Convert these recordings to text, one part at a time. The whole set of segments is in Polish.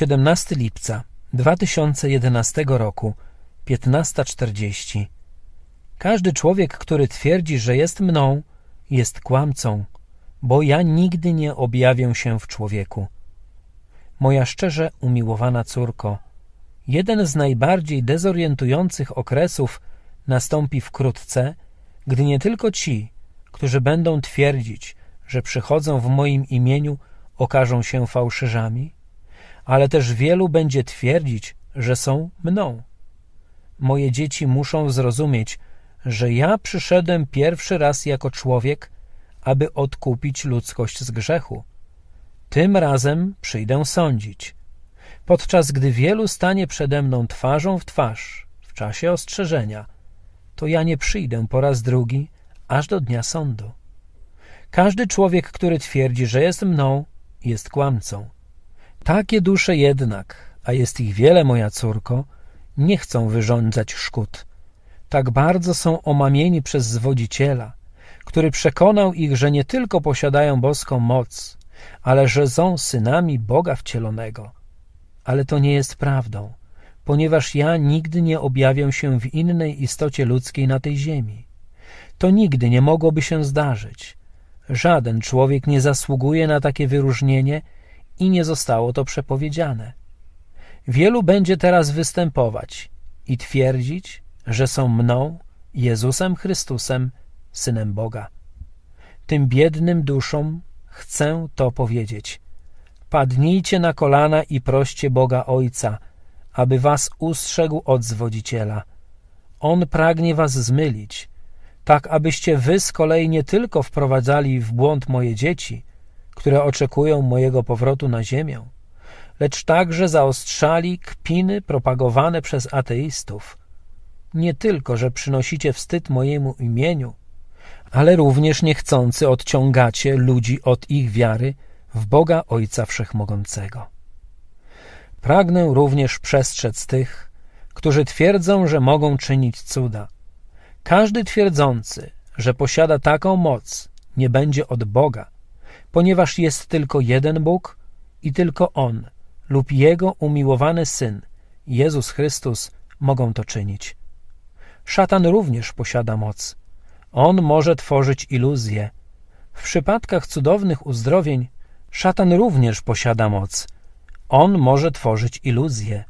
17 lipca 2011 roku, 15.40 Każdy człowiek, który twierdzi, że jest mną, jest kłamcą, bo ja nigdy nie objawię się w człowieku. Moja szczerze umiłowana córko, jeden z najbardziej dezorientujących okresów nastąpi wkrótce, gdy nie tylko ci, którzy będą twierdzić, że przychodzą w moim imieniu, okażą się fałszyrzami, ale też wielu będzie twierdzić, że są mną. Moje dzieci muszą zrozumieć, że ja przyszedłem pierwszy raz jako człowiek, aby odkupić ludzkość z grzechu. Tym razem przyjdę sądzić. Podczas gdy wielu stanie przede mną twarzą w twarz w czasie ostrzeżenia, to ja nie przyjdę po raz drugi aż do dnia sądu. Każdy człowiek, który twierdzi, że jest mną, jest kłamcą. Takie dusze jednak, a jest ich wiele, moja córko, nie chcą wyrządzać szkód. Tak bardzo są omamieni przez zwodziciela, który przekonał ich, że nie tylko posiadają boską moc, ale że są synami Boga wcielonego. Ale to nie jest prawdą, ponieważ ja nigdy nie objawię się w innej istocie ludzkiej na tej ziemi. To nigdy nie mogłoby się zdarzyć. Żaden człowiek nie zasługuje na takie wyróżnienie i nie zostało to przepowiedziane. Wielu będzie teraz występować i twierdzić, że są mną, Jezusem Chrystusem, Synem Boga. Tym biednym duszom chcę to powiedzieć. Padnijcie na kolana i proście Boga Ojca, aby was ustrzegł od zwodziciela. On pragnie was zmylić, tak abyście wy z kolei nie tylko wprowadzali w błąd moje dzieci, które oczekują mojego powrotu na ziemię, lecz także zaostrzali kpiny propagowane przez ateistów. Nie tylko, że przynosicie wstyd mojemu imieniu, ale również niechcący odciągacie ludzi od ich wiary w Boga Ojca Wszechmogącego. Pragnę również przestrzec tych, którzy twierdzą, że mogą czynić cuda. Każdy twierdzący, że posiada taką moc, nie będzie od Boga, ponieważ jest tylko jeden Bóg i tylko On lub Jego umiłowany Syn, Jezus Chrystus, mogą to czynić. Szatan również posiada moc. On może tworzyć iluzje. W przypadkach cudownych uzdrowień szatan również posiada moc. On może tworzyć iluzje.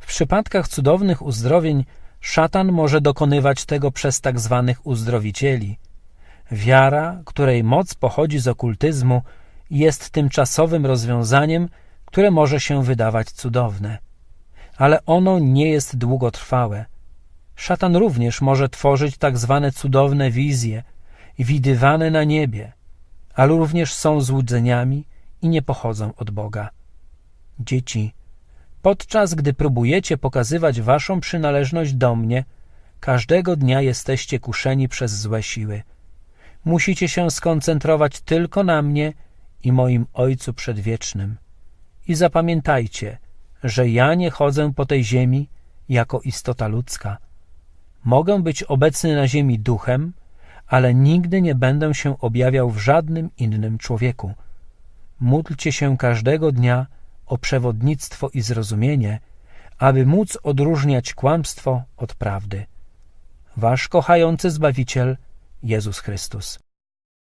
W przypadkach cudownych uzdrowień szatan może dokonywać tego przez tak zwanych uzdrowicieli. Wiara, której moc pochodzi z okultyzmu, jest tymczasowym rozwiązaniem, które może się wydawać cudowne. Ale ono nie jest długotrwałe. Szatan również może tworzyć tak zwane cudowne wizje, widywane na niebie, ale również są złudzeniami i nie pochodzą od Boga. Dzieci, podczas gdy próbujecie pokazywać waszą przynależność do mnie, każdego dnia jesteście kuszeni przez złe siły. Musicie się skoncentrować tylko na mnie i moim Ojcu Przedwiecznym. I zapamiętajcie, że ja nie chodzę po tej ziemi jako istota ludzka. Mogę być obecny na ziemi duchem, ale nigdy nie będę się objawiał w żadnym innym człowieku. Módlcie się każdego dnia o przewodnictwo i zrozumienie, aby móc odróżniać kłamstwo od prawdy. Wasz kochający Zbawiciel Jezus Chrystus.